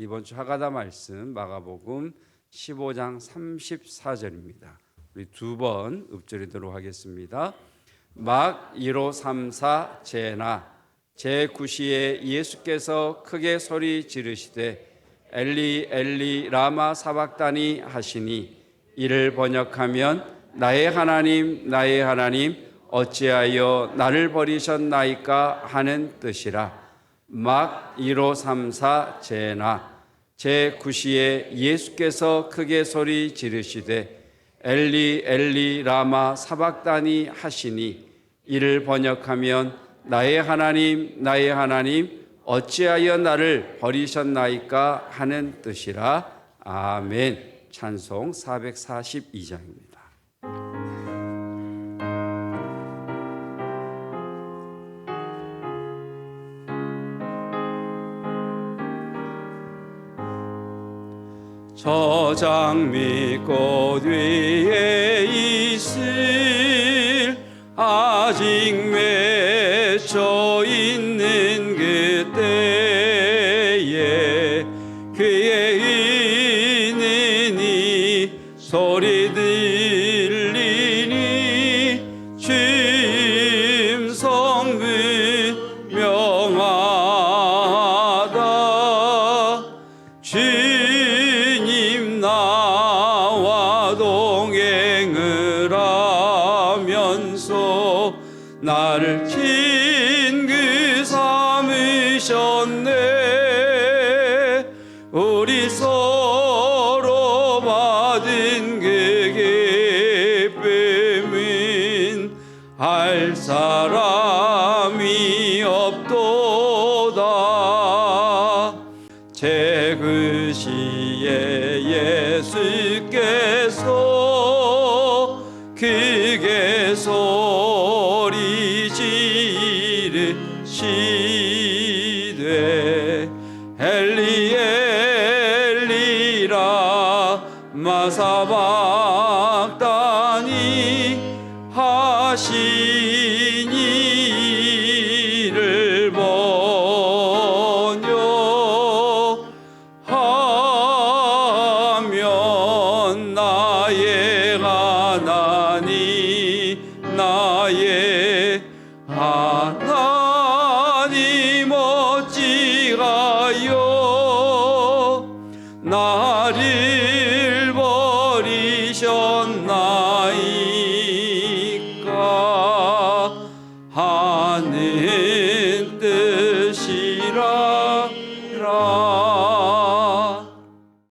이번 주 하가다 말씀 마가복음 15장 34절입니다. 우리 두 번 읊조리도록 하겠습니다. 막 1호 3 4 제나 제 9시에 예수께서 크게 소리 지르시되 엘리 엘리 라마 사박다니 하시니 이를 번역하면 나의 하나님 나의 하나님 어찌하여 나를 버리셨나이까 하는 뜻이라 막 1호 3 4 제나 제9시에 예수께서 크게 소리 지르시되 엘리 엘리 라마 사박다니 하시니 이를 번역하면 나의 하나님 나의 하나님 어찌하여 나를 버리셨나이까 하는 뜻이라 아멘 찬송 442장입니다. 저 장미꽃 위에 있을 아직 맺혀 있는 그때에 그의 있는 소리 들 하면서. 나를 친구 삼으셨네. 우리 서로 받은 그 기쁨은 할 사람이 없도다. 제그 시에 예수께서 크게 소 지르시되 엘리 엘리라 마사박다니 하시니 이를 번역하면 나의 하나님 나의 하나 나를 버리셨나이까? 하는 뜻이라.